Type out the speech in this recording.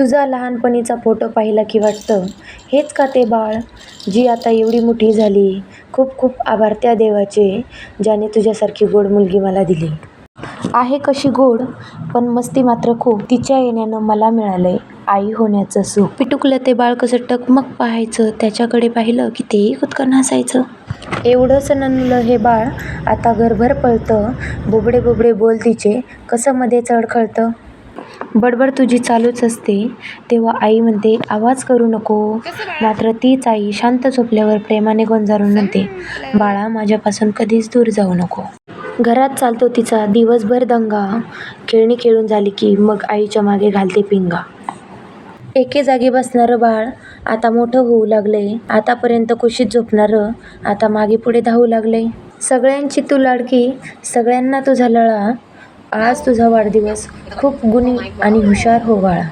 तुझा लहानपणीचा फोटो पाहिला की वाटतं? हेच का ते बाळ? जी आता एवढी मोठी झाली. खूप खूप आभार त्या देवाचे ज्याने तुझ्यासारखी गोड मुलगी मला दिली. आहे कशी गोड पण मस्ती मात्र खूप. तिच्या येण्यानं मला मिळालंय. आई होण्याचं सुख. पिटुकलं ते बाळ कसं टकमक पाहायचं? त्याच्याकडे पाहिलं की तेही खुदकन हसायचं. एवढंच ननलं हे बाळ आता घरभर पळतं. बोबडे बोबडे बोल तिचे. कसं मध्ये चढखळतं? बडबड तुझी चालूच असते. तेव्हा आई म्हणते आवाज करू नको. मात्र तीच आई शांत झोपल्यावर प्रेमाने गोंजारून म्हणते बाळा माझ्यापासून कधीच दूर जाऊ नको. घरात चालतो तिचा दिवसभर दंगा. खेळणी खेळून झाली की मग आईच्या मागे घालते पिंगा. एके जागी बसणारं बाळ आता मोठं होऊ लागले आतापर्यंत कुशीत झोपणारं आता मागे पुढे धावू लागले सगळ्यांची तू लाडकी सगळ्यांना तुझा लळा. आज तुझा वाढदिवस खूप गुणी आणि हुशार हो बाळा.